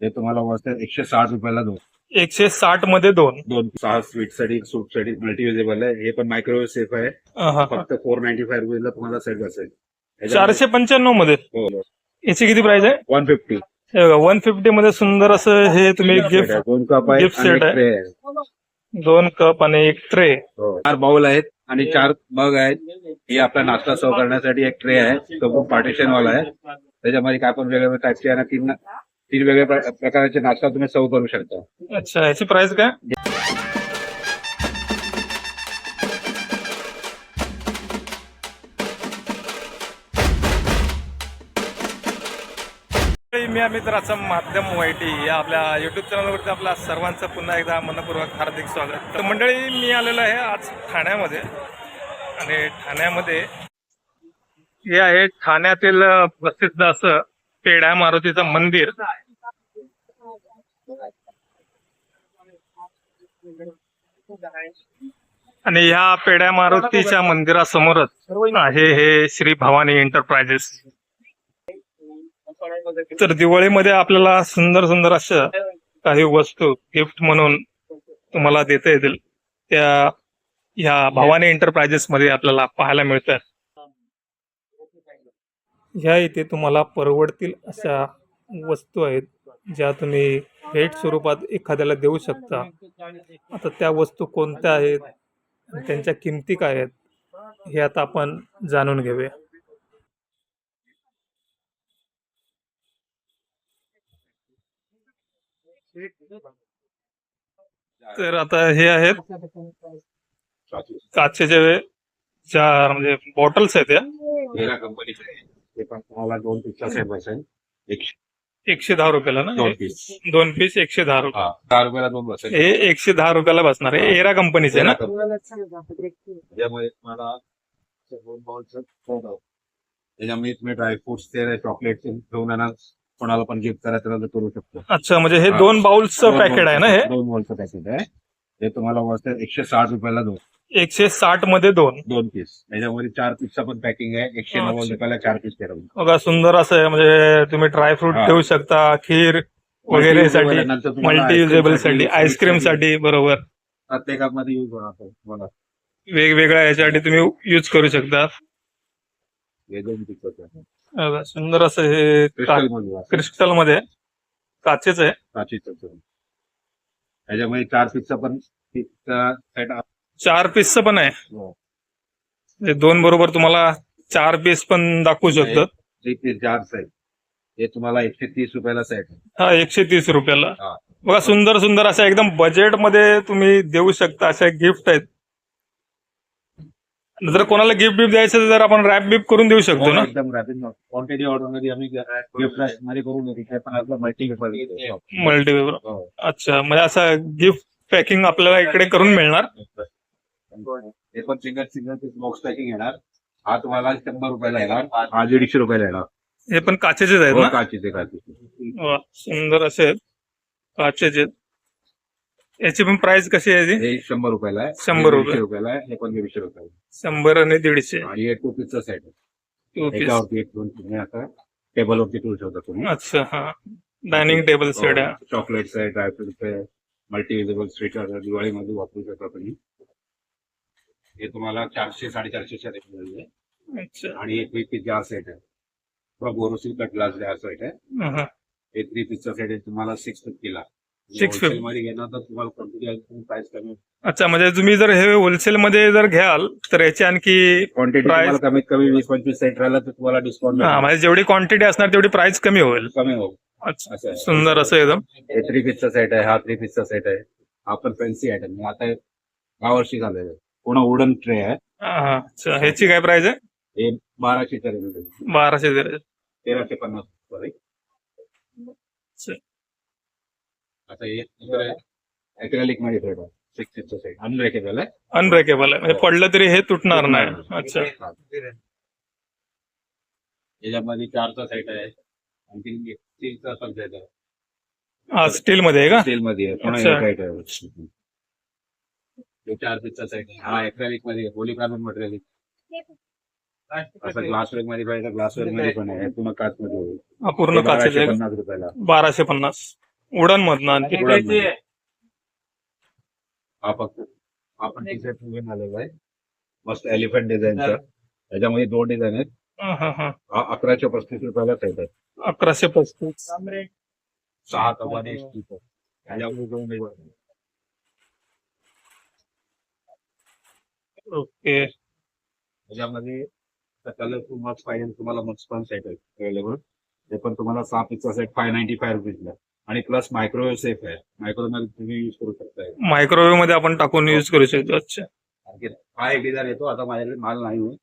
हे तुम्हाला बसतात एकशे साठ रुपयाला दोन. एकशे साठमध्ये दोन. दोन. सहा स्वीटसाठी सूपसाठी मल्टीयुजेबल आहे. हे पण मायक्रोवेव्ह सेफ आहे. फक्त फोर नाईन्टी फाय रुपीजला तुम्हाला सेट असेल चारशे पंच्याण्णवमध्ये. हो. याची किती प्राइस आहे? वन फिफ्टी वन फिफ्टी मध्ये सुंदर असं हे तुम्ही गिफ्ट दोन कप आहे set एक आहे. आहे. दोन कप आणि एक ट्रे हो. चार बाउल आहेत आणि चार मग आहेत. ही आपला नाश्ता सर्व करण्यासाठी एक ट्रे आहे. तो पण पार्टिशन वाला आहे. त्याच्यामध्ये काय पण वेगवेगळ्या टाईपचे आणि तीन तीन वेगवेगळ्या प्र- प्रकारचे नाश्ता तुम्ही सर्व करू शकता. अच्छा याची प्राइस काय? मी मित्राचं माध्यम वाईटी या आपल्या युट्यूब चॅनलवरती आपल्या सर्वांचं पुन्हा एकदा मनपूर्वक हार्दिक स्वागत. तर मंडळी मी आलेलो आहे आज ठाण्यामध्ये. आणि ठाण्यामध्ये हे आहे ठाण्यातील प्रसिद्ध असं पेढ्या मारुतीचं मंदिर. आणि ह्या पेढ्या मारुतीच्या मंदिरासमोरच आहे हे श्री भवानी एंटरप्राइजेस. तर दिवाळीमध्ये आपल्याला सुंदर सुंदर अशा काही वस्तू गिफ्ट म्हणून तुम्हाला देता येतील. त्या ह्या भवानी एंटरप्राइजेस मध्ये आपल्याला पाहायला मिळतात. ह्या इथे तुम्हाला परवडतील अशा वस्तू आहेत ज्या तुम्ही भेट स्वरूपात एखाद्याला देऊ शकता. आता त्या वस्तू कोणत्या आहेत त्यांच्या किमती काय आहेत हे आता आपण जाणून घेऊया. तर आता हे आहेत काचेचे चार म्हणजे बॉटल्स आहेत या. हेरा ते पण तुम्हाला दोन सेट बसेल. एकशे एकशे दहा रुपयाला ना? दोन पीस दोन पीस एकशे दहा रुपये. हा दहा रुपयाला दोन बसेल. हे एकशे दहा रुपयाला बसणार आहे. एरा कंपनीचे ना? त्याच्यामध्ये तुम्हाला दोन बाउलचं त्याच्यामध्ये तुम्ही ड्रायफ्रुट्स ते चॉकलेट घेऊन आणा कोणाला पण गिफ्ट करायचं तर करू शकतो. अच्छा म्हणजे हे दोन बाउल्सचं पॅकेट आहे ना हे? दोन बॉलचं पॅकेट आहे. ते तुम्हाला बसतात एकशे साठ रुपयाला दोन. एकशे साठमध्ये दोन दोन पीस त्याच्यामध्ये चार पीसचं पण पॅकिंग आहे एकशे. नव्वद रुपयाला चार पीस बघा सुंदर असं आहे म्हणजे तुम्ही ड्रायफ्रूट हा. ठेवू शकता खीर वगैरे साठी मल्टी युजेबलसाठी आईस्क्रीमसाठी बरोबर प्रत्येकामध्ये यूज होणार तो. बघा वेगवेगळ्या याच्यासाठी तुम्ही यूज करू शकता आहे. बघा, सुंदर असं हे Crystal मध्ये आहे. क्रिस्टलमध्ये काचेच आहे काचेचं आहे. त्याच्यामध्ये चार पीसचा पण सेट चार पीसचं पण आहे. म्हणजे दोन बरोबर तुम्हाला चार पीस पण दाखवू शकतात. थ्री पीस जार्स आहे हे तुम्हाला एकशे तीस रुपयाला सेट आहे. हा एकशे तीस रुपयाला. हा. बघा सुंदर सुंदर अशा एकदम बजेटमध्ये तुम्ही देऊ शकता अशा गिफ्ट आहेत. जर कोणाला गिफ्ट बिफ्ट द्यायचं तर आपण रॅप बिप करून देऊ शकतो ना. हो, एकदम रॅपिड क्वांटिटी ऑर्डरमध्ये आम्ही गिफ्टमध्ये करून मल्टी मल्टी अच्छा म्हणजे असं गिफ्ट पॅकिंग आपल्याला इकडे करून मिळणार. हे पण single single piece box packing येणार हा तुम्हाला शंभर रुपयाला येणार. हा दीडशे रुपयाला येणार. हे पण काचेचेच आहेत हो, ना काचेचे काचेचे. वा, सुंदर असे आहेत. काचेचे. याची पण प्राइस कशी आहे ती हे शंभर रुपयाला आहे. शंभर हे रुपये. दीडशे रुपयाला आहे. हे पण दीडशे रुपयाला आहे. शंभर आणि दीडशे. आणि हे टू पीसचा सेट आहे. टू पीस एक दोन तुम्ही आता टेबलवरती ठेवू शकता तुम्ही. अच्छा हा. डायनिंग टेबल सेट आहे. चॉकलेट्स आहे ड्रायफ्रुट्स आहे मल्टी युजेबल स्वीट दिवाळीमध्ये वापरू शकता तुम्ही. हे तुम्हाला चारशे साडेचारशेच्या मध्ये आहे. आणि एक पीस जार सेट आहे. किंवा Borosil cut glass jar set आहे हा. थ्री पीसचा सेट आहे. तुम्हाला सिक्स फिफ्टीला 650. मध्ये घेणार तर तुम्हाला क्वांटिटी प्राइस कमी. अच्छा म्हणजे तुम्ही जर हे होलसेल मध्ये जर घ्याल तर याची आणखी क्वांटिटी कमीत कमी वीस पंचवीस सेट राहिला तर तुम्हाला डिस्काउंट म्हणजे जेवढी क्वांटिटी असणार तेवढी प्राइस कमी होईल. कमी होईल. अच्छा. सुंदर असं एकदम. हे थ्री पीसचा सेट आहे हा थ्री पीसचा सेट आहे. हा पण फॅन्सी आयटम आता ह्या वर्षी झालेलं आहे पूर्ण वुडन ट्रे आहे. हा. अच्छा ह्याची काय प्राइस आहे? हे बाराशेच्या रेंज बाराशे दीड. तेराशे पन्नास. आता हे मध्ये सेट आहे. सिक्स सेट अनब्रेकेबल आहे. अनब्रेकेबल आहे. म्हणजे पडलं तरी हे तुटणार नाही. अच्छा. याच्यामध्ये चारचा सेट आहे. आणखी स्टीलचा पण सेट आहे. हा स्टील मध्ये आहे का? स्टील मध्ये आहे. पूर्ण अच्छा. airtight आहे. हे चार सेट आहे हा अॅक्रेलिकमध्ये पॉलिकार्बन मटेरियल असं ग्लासवेअरमध्ये पाहिजे ग्लासवेअरमध्ये पण आहे. पूर्ण काच मध्ये होईल. हा पूर्ण हे बाराशे काचेचे आहे? पन्नास रुपयाला. बाराशे पन्नास. उडण मधनं आणखी. हा फक्त. आपण टी शर्ट घेऊन आलेलो आहे मस्त एलिफंट डिझाईनचा त्याच्यामध्ये दोन डिझाईन आहेत. हा, हा, हा. हा अकराशे पस्तीस रुपयालाच येतात अकराशे पस्तीस. सहा कमाने त्याच्यामध्ये दोन आहेत. ओके. त्याच्यामध्ये कलर मक्स पाहिजे तुम्हाला मक्स पण सेट अवेलेबल ते पण तुम्हाला सहा पिक्चा सेट फाय नाईन्टी फाय रुपीजला आणि प्लस मायक्रोवेव्ह सेफ आहे. मायक्रोवेव्ह तुम्ही युज करू शकता मायक्रोवेव्हमध्ये आपण टाकून युज करू शकतो. अच्छा. हा एक डिझाईन येतो. आता माझ्याकडे माल नाही आहे.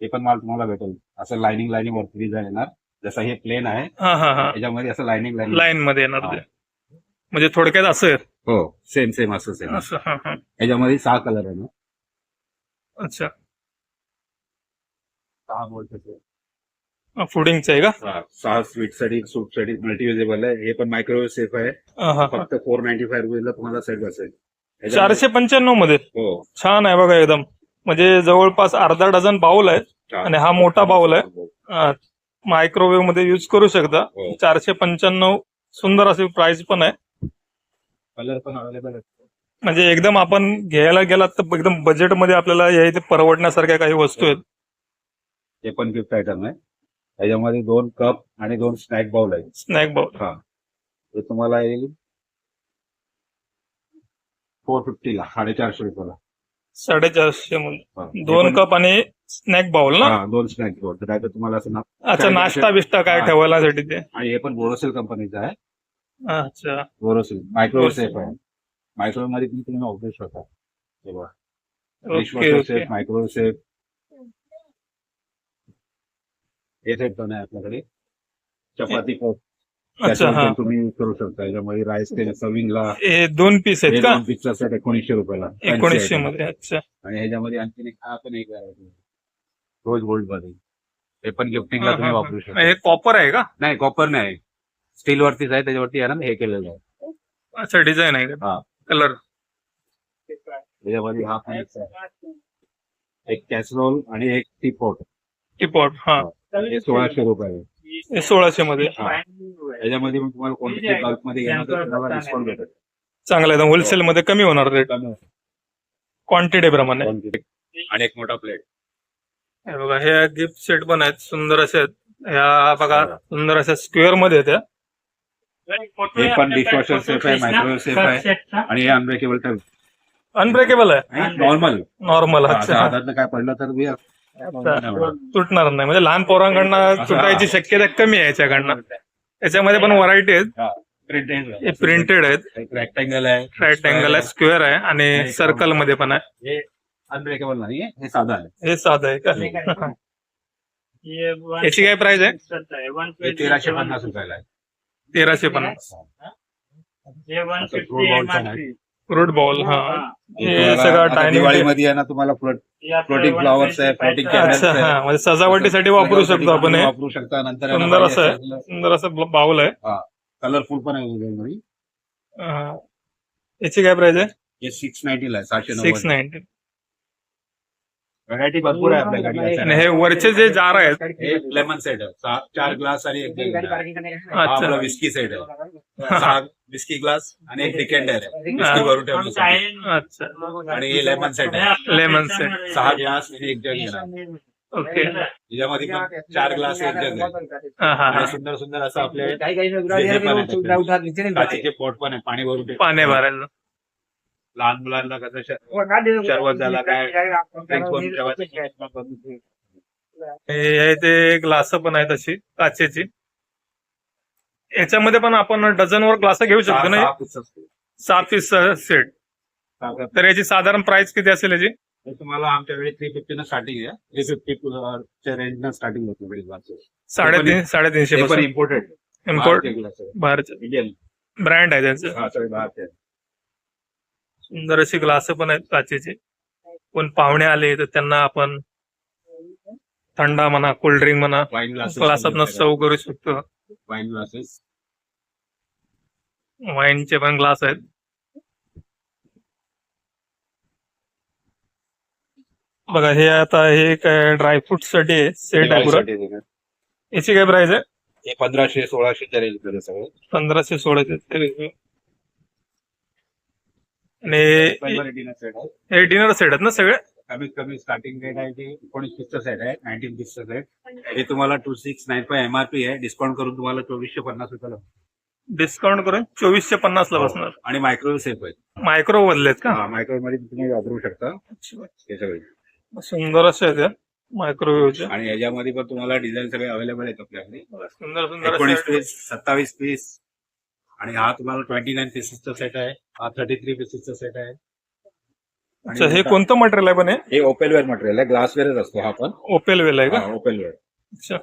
हे पण माल तुम्हाला भेटेल. असं लाइनिंग लाइनिंग वरती डिझाईन येणार. जसं हे प्लेन आहे हा हा हा. त्याच्यामध्ये असं लाइनिंग लाइनिंग लाईन मध्ये येणार. ते म्हणजे थोडक्यात असं. हो सेम सेम असं सेम असं हा हा. याच्यामध्ये सहा कलर आहे ना. अच्छा. सहा बोलतो फुडिंगचं आहे का? सहा स्वीटसाठी सूटसाठी मल्टीयुजेबल आहे. हे पण मायक्रोवेव्ह सेफ आहे. हा, हा, हा. फक्त फोर नाईन्टी फाय रुपीजला तुम्हाला सेट असेल चारशे पंच्याण्णवमध्ये? हो. छान आहे बघा एकदम. म्हणजे जवळपास अर्धा डझन बाउल आहे आणि हा मोठा बाउल आहे. मायक्रोवेव्हमध्ये युज करू शकता. हो. चारशे पंच्याण्णव सुंदर अशी प्राइस पण आहे. कलर पण अवेलेबल आहे. म्हणजे एकदम आपण घ्यायला गेलात तर एकदम बजेटमध्ये आपल्याला या इथे परवडण्यासारख्या काही वस्तू आहेत. हे पण गिफ्ट आयटम आहे. त्याच्यामध्ये दोन कप आणि दोन स्नॅक बाउल आहेत. स्नॅक बाउल हा. हे तुम्हाला येईल फोर फिफ्टीला साडेचारशे रुपयाला. साडेचारशे हा. दोन पण- कप आणि स्नॅक बाउल ना? हा दोन स्नॅक बाउल तर काय तुम्हाला असं ना अच्छा नाश्ता बिष्टा काय हा. ठेवायसाठी ते? आणि हे पण बोरोसेल कंपनीचं आहे. अच्छा. बोरोसेल मायक्रोवेव्ह सेफ आहे. मायक्रोवेव्हमध्ये पण तुम्ही हे dishwasher okay safe microwave safe हे सेट पण आहे आपल्याकडे. चपाती कप. तुम्ही करू शकता. याच्यामध्ये राईस ते सर्विंगला हे दोन पीस आहेत का? पिक्चर सेट एकोणीसशे रुपयाला. एकोणीसशे मध्ये अच्छा. आणि ह्याच्यामध्ये आणखीन एक हा पण एक रोज गोल्डमध्ये हे पण गिफ्टिंगला हा, तुम्ही. वापरू शकता. हे कॉपर आहे का? नाही कॉपर नाही. स्टील वरतीच आहे त्याच्यावरती आहे ना हे केलेलं आहे. अच्छा डिझाईन आहे का? हा. कलर. त्याच्यामध्ये हा एक आहे. एक कॅसरोल आणि एक टी पॉट टीपॉट हा. हे. सोळाशे रुपये. हे सोळाशे मध्ये. त्याच्यामध्ये मग तुम्हाला कोणत्या बल्कमध्ये घेणार तर तुम्हाला डिस्काउंट भेटेल. चांगलं आहे. होलसेल मध्ये कमी होणार रेट. क्वांटिटी प्रमाणे. आणि एक मोठा प्लेट हे बघा हे गिफ्ट सेट पण आहेत. सुंदर असे आहेत. ह्या बघा सुंदर अशा स्क्वेअरमध्ये आहेत हे पण डिशवॉशर सेफ आहे मायक्रोवेव्ह सेफ आहे. आणि हे अनब्रेकेबल टाईप अनब्रेकेबल आहे. नॉर्मल नॉर्मल अच्छा. काय पडलं तर बी तुटणार नाही. म्हणजे लहान पोरांकडनं तुटायची शक्यता कमी आहे याच्याकडनं. त्याच्यामध्ये पण व्हरायटी आहेत. प्रिंटेड हे प्रिंटेड आहेत. एक रेक्टँगल आहे. ट्रायटँगल आहे स्क्वेअर आहे आणि सर्कलमध्ये पण आहे. हे अनब्रेकेबल नाही हे साधा आहे. हे साधं आहे का? याची काय प्राइस आहे? हे तेराशे पन्नास रुपयाला आहे. तेराशे पन्नास. फ्रूट बॉल हा हे सगळं आता डायनिंग दिवाळीमध्ये आहे ना तुम्हाला फ्लोट फ्लोटिंग फ्लॉवर्स आहे अच्छा हा म्हणजे सजावटीसाठी वापरू शकतो आपण हे. वापरू शकता नंतर सुंदर असं आहे सुंदर असं बाउल आहे. कलरफुल पण आहे. हा. याची काय प्राइस आहे? हे सिक्स नाईन्टीला आहे सातशे सिक्स नाईन्टी व्हरायटी भरपूर आहे आपल्याकडे आणि हे वरचे जे जार आहेत हे लेमन सेट आहे. चार ग्लास आणि एक आहे. हा अच्छा आपला विस्की सेट आहे. सहा विस्की ग्लास आणि एक डिकेंडर आहे. विस्की भरून ठेवण्यासाठी अच्छा. आणि हे लेमन सेट आहे. लेमन सेट सहा ग्लास आणि एक जग येणार ओके त्याच्यामध्ये पण चार ग्लास एक जग आहे हा हा हा. आणि सुंदर सुंदर असं आपले काचेचे पोट पण आहे पाणी भरून ठेव- पाणी भरायला. लहान मुलांना कसं श- शरबत झाला काय? हे हे ते ग्लास पण आहेत अशी काचेची. याच्यामध्ये पण आपण डझनवर ग्लास घेऊ शकतो ना हे? सहा पीस सेट तर याची साधारण प्राइस किती असेल याची? हे तुम्हाला आमच्याकडे थ्री फिफ्टी न स्टार्टिंग आहे. थ्री फिफ्टी च्या रेंज न स्टार्टिंग होतो मिडिल साडेतीन साडेतीनशे हे इम्पोर्टेड इम्पोर्ट ग्लास बाहेरचे इंडियन ब्रँड आहे त्यांचं. हा अशी ग्लास पण आहेत काचेची कोण पाहुणे आले तर त्यांना आपण थंडा म्हणा कोल्ड्रिंक म्हणा वाईन ग्लासात सर्व करू शकतो. वाईन ग्लासेस वाईनचे पण ग्लास आहेत. बघा हे आता हे काय ड्रायफ्रुटसाठी सेट आहे पुरा. याची काय प्राइस आहे? हे पंधराशे सगळे. पंधराशे सोळाशे. आणि set आहे हे डिनर सेट आहेत ना सगळे? कमीत कमी स्टार्टिंग रेट आहे ते एकोणीस पीसचा सेट आहे नाईन्टीन पीसचा सेट हे तुम्हाला two six nine five MRP आहे. डिस्काउंट करून तुम्हाला चोवीसशे पन्नास रुपयाला डिस्काउंट करून चोवीसशे पन्नास ला बसणार. आणि मायक्रोवेव्ह सेफ आहे मायक्रो बदलेत का? मायक्रोवेव्हमध्ये तुम्ही वापरू शकता. हे सगळे. सुंदर असे आहेत मायक्रोवेव्हचे आणि याच्यामध्ये पण तुम्हाला डिझाईन सगळे अवेलेबल आहेत आपल्याकडे. सुंदर सुंदर एकोणीस पीस सत्तावीस पीस आणि हा तुम्हाला ट्वेंटी नाईन पीसेसचा सेट आहे हा थर्टी थ्री पीसेसचा सेट आहे. अच्छा हे कोणतं मटेरियल आहे पण हे? हे ओपेलवेअर मटेरियल आहे ग्लासवेअरच असतो हा पण. ओपेल वेल आहे का? ओपेलवेअर अच्छा.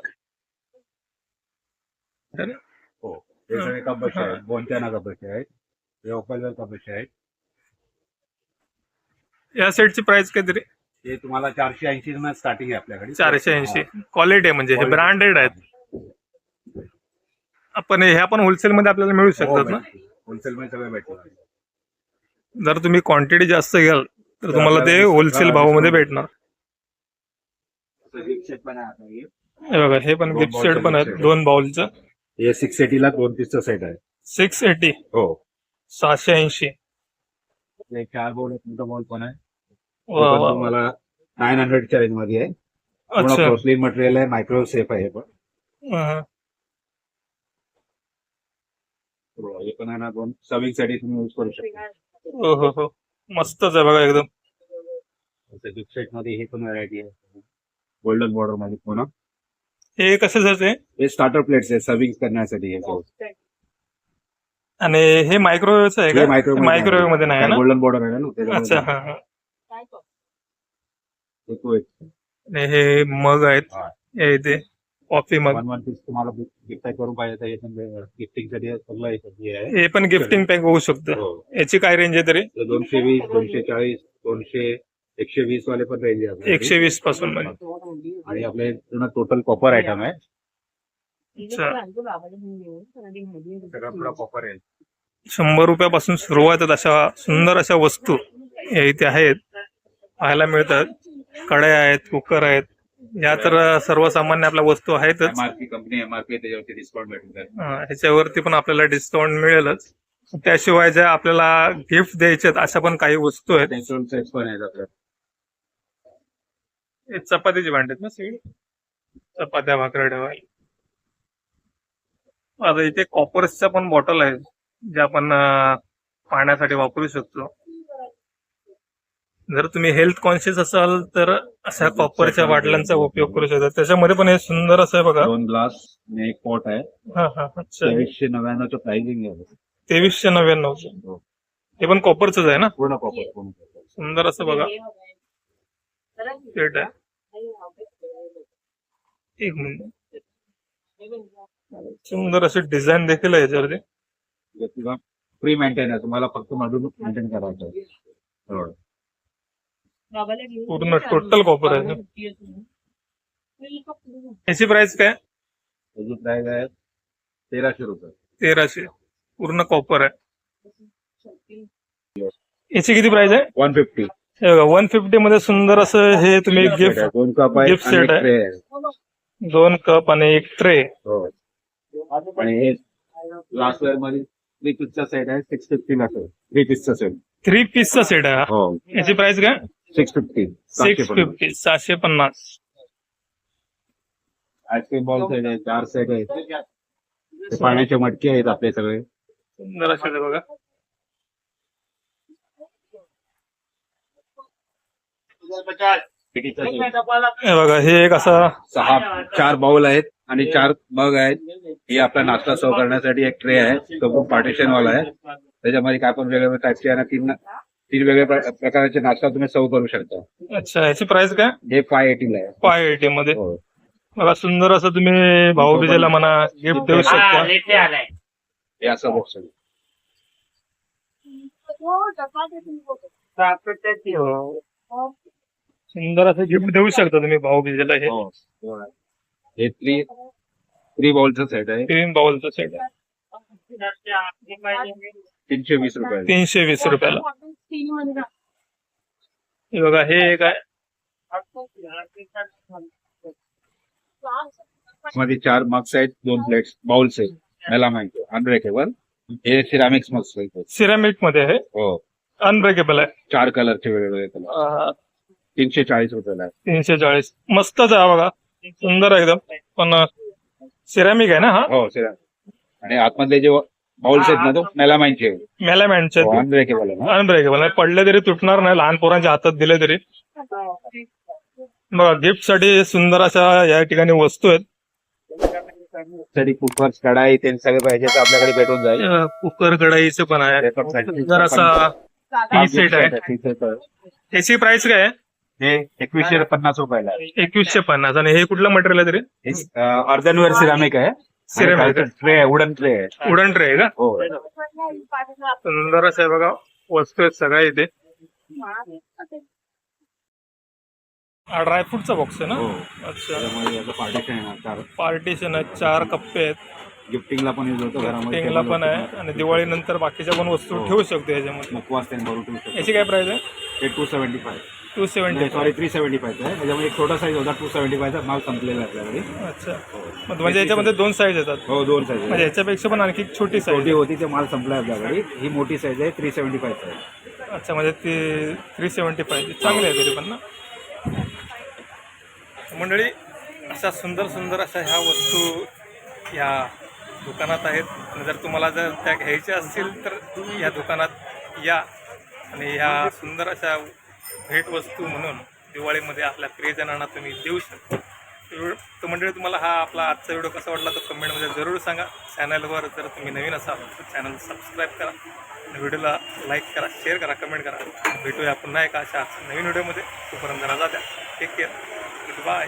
हो हे सगळे कपबशे आहेत बोनचाना कपबशे आहेत हे ओपेलवेअर कपबशे आहेत. या सेटची प्राइस काहीतरी हे तुम्हाला चारशे ऐंशी स्टार्टिंग आहे आपल्याकडे. चारशे ऐंशी. क्वालिटी आहे म्हणजे हे. ब्रँडेड आहेत. आपण ह्या पण होलसेल मध्ये आपल्याला मिळू शकतात ना? होलसेल मध्ये सगळे भेटतात जर तुम्ही क्वांटिटी जास्त घ्याल तर तुम्हाला ते होलसेल भावामध्ये भेटणार. पण हे. हे बघा हे पण दोन गिफ्ट सेट पण आहेत. दोन बाउलचं हे सिक्स एटीला दोन पीसचा सेट आहे. सिक्स एटी हो. सहाशे ऐंशी. हे चार बॉल मोठा बॉल पण आहे. हे वा, पण वा. तुम्हाला नाईन हंड्रेडच्या रेंजमध्ये आहे. अच्छा. मटेरियल आहे मायक्रोवेव्ह सेफ आहे हे पण. हा. हो, हे पण आहे ना दोन सर्विंगसाठी तुम्ही यूज करू शकता. हो हो हो. मस्तच आहे बघा एकदम. सेटमध्ये हे पण व्हरायटी आहे. गोल्डन बॉर्डरमध्ये पूर्ण हे कशाचं आहे हे स्टार्टर प्लेट्स आहे सर्विंग करण्यासाठी हे आणि हे मायक्रोवेव्हचं आहे का? मायक्रोवेव्हमध्ये नाही आहे ना? गोल्डन बॉर्डर आहे ना अच्छा त्याच्यामध्ये हा हा. हे तो एक. आणि हे मग आहेत. हा. हे इथे coffee mug. One one piece तुम्हाला गिफ्ट करून पाहिजे हे सगळं हे आहे हे पण गिफ्टिंग पॅक होऊ शकतं. हो. याची काय रेंज आहे तरी? तर दोनशे वीस दोनशे चाळीस दोनशे एकशे वीस वाले पण रेंज आहे आपल्याकडे. एकशे वीसपासून म्हणजे आणि आपले पूर्ण टोटल कॉपर आयटम आहे. अच्छा. सगळं पुरा कॉपर आहे. शंभर रुपयापासून सुरुवात आहेत अशा सुंदर अशा वस्तू या इथे आहेत. पाहायला मिळतात. कढया आहेत कुकर आहेत. या तर सर्वसामान्य आपल्या वस्तू आहेतच. एमआरपी कंपनी एमआरपी त्याच्यावरती डिस्काउंट भेटून जाईल. अं, ह्याच्यावरती पण आपल्याला डिस्काउंट मिळेलच. त्याशिवाय ज्या आपल्याला गिफ्ट द्यायचे अशा पण काही वस्तू आहेत. नेचरल सेट्स पण आहेत आपल्याकडे. हे चपातीची भांडी आहेत ना सगळी चपात्या भाकऱ्या ठेवायला आता इथे कॉपर्सच्या पण बॉटल आहेत ज्या आपण अं, पाण्यासाठी वापरू शकतो. जर तुम्ही हेल्थ कॉन्शियस असाल तर अशा कॉपरच्या बाटल्यांचा उपयोग करू शकता. त्याच्यामध्ये पण हे सुंदर असं आहे बघा. दोन ग्लास आणि एक पॉट आहे. हा हा अच्छा. तेवीसशे नव्याण्णवचं प्राइसिंग आहे. तेवीसशे नव्याण्णवचे. हो. हे पण कॉपरच आहे ना? पूर्ण कॉपर पूर्ण copper. सुंदर असं बघा. सेट आहे. एक मिनिट. सुंदर अशी डिझाईन देखील आहे याच्यावरती. हे तुला फ्री मेंटेन आहे तुम्हाला फक्त मधून मेंटेन करायचं आहे. हो. पूर्ण टोटल कॉपर आहे. याची प्राइस काय? त्याची प्राइस आहे तेराशे रुपये. तेराशे. पूर्ण कॉपर आहे. याची किती प्राइस आहे? वन फिफ्टी हे बघा वन फिफ्टी मध्ये सुंदर असं हे तुम्ही गिफ्ट दोन कप आहे set एक आहे. दोन कप आणि एक ट्रे हो. आणि हे लास्ट वेअरमध्ये थ्री पीसचा सेट आहे सिक्स फिफ्टी ला थ्री पीसचा सेट थ्री पीसचा सेट आहे हा. हो. याची प्राइस काय? सिक्स फिफ्टी सिक्स फिफ्टी सहाशे पन्नास. आईस्क्रीम बॉल सेट आहे चार सेट आहेत पाण्याचे मटके आहेत आपले सगळे. बघा. हे बघा हे एक असा सहा चार बाउल आहेत आणि चार मग आहेत. ही आपला नाश्ता सर्व करण्यासाठी एक ट्रे आहे. तो पार्टिशन वाला आहे. त्याच्यामध्ये काय पण वेगवेगळे टाईपचे आहे ना तीन तीन वेगवेगळ्या प्र- प्रकारचे नाश्ता तुम्ही सर्व करू शकता. अच्छा याची प्राइस काय? हे फाय एटीला आहे. फाय एटी मध्ये? हो. बघा सुंदर असं तुम्ही भाऊबीजेला म्हणा गिफ्ट देऊ शकता. हे असं बॉक्स आहे. सुंदर असं गिफ्ट देऊ शकता तुम्ही भाऊबीजेला हे. हो. हे. थ्री थ्री बाउलचं सेट आहे. तीन बाउलचं सेट आहे. तीनशे वीस रुपये तीनशे वीस रुपयाला. हे बघा हे एक आहे. मध्ये चार मग्स आहेत दोन प्लेट्स बाउल्स आहेत. मेलामाइन अनब्रेकेबल हे सिरामिक्स आहेत. सिरेमिकमध्ये आहे. हो. अनब्रेकेबल आहे. चार कलरचे वेगवेगळे कलर तीनशे चाळीस रुपयाला तीनशे चाळीस. मस्तच आहे हा बघा. सुंदर आहे एकदम. पण सिरेमिक आहे ना हा? हो सिरामिक आणि आतमधले जे बाउल्स आहेत ना तो? मेलामाइनचे मेलामॅनचे अनब्रेकेबल आहे ना? अनब्रेकेबल. नाही पडले तरी तुटणार नाही लहान पोरांच्या हातात दिले तरी. बघा गिफ्टसाठी सुंदर अशा या ठिकाणी वस्तू आहेत. तरी कुकर कढाई ते सगळे पाहिजे तर आपल्याकडे भेटून जाईल. कुकर कढईचं पण आहे. सुंदर असा टी सेट आहे. सेट. त्याची प्राइस काय आहे? हे एकवीसशे पन्नास रुपयाला आहे. एकवीसशे पन्नास. आणि हे कुठलं मटेरियल आहे तरी? हे अर्धनवेअर सिरामिक आहे. आहे. ट्रे आहे वुडन ट्रे आहे उडन ट्रे आहे का? हो. आहे बघा वस्तू आहेत सगळ्या इथे. हा ड्रायफ्रूटचा बॉक्स आहे ना? हो. अच्छा. याचं पार्टिशन चार. पार्टिशन आहे चार कप्पे आहेत. गिफ्टिंगला पण यूज होतो घरामध्ये टेंगला पण आहे. आणि दिवाळीनंतर बाकीच्या पण वस्तू हो. ठेवू शकतो याच्यामध्ये. भरून ठेवू शकतो. याची काय प्राइस आहे? Two seventy five two seventy sorry three seventy फायचा आहे. त्याच्यामध्ये एक छोटा साईज होता टू सेव्हन्टी फायचा माल संपलेला आहे आपल्याकडे. अच्छा. मग म्हणजे याच्यामध्ये दोन साईज येतात. हो दोन साईज म्हणजे याच्यापेक्षा पण आणखी एक छोटी साईज छोटी होती ते माल संपला आहे आपल्याकडे. ही मोठी साईज आहे थ्री सेव्हन्टी फायचा आहे. अच्छा म्हणजे ती थ्री सेवन्टी फाय चांगली आहे तरी पण ना. मंडळी अशा सुंदर सुंदर अशा ह्या वस्तू या दुकानात आहेत. आणि जर तुम्हाला जर त्या घ्यायच्या असतील तर या दुकानात या. आणि ह्या सुंदर अशा भेटवस्तू म्हणून दिवाळीमध्ये आपल्या प्रियजनांना तुम्ही देऊ शकता. तर मंडळी तुम्हाला हा आपला आजचा व्हिडिओ कसा वाटला तो कमेंटमध्ये जरूर सांगा. चॅनलवर जर तुम्ही नवीन असाल तर चॅनल सबस्क्राईब करा. व्हिडिओला लाईक करा शेअर करा कमेंट करा. भेटूया पुन्हा एका अशा नवीन व्हिडिओमध्ये. तोपर्यंत जरा द्या टेक केअर बाय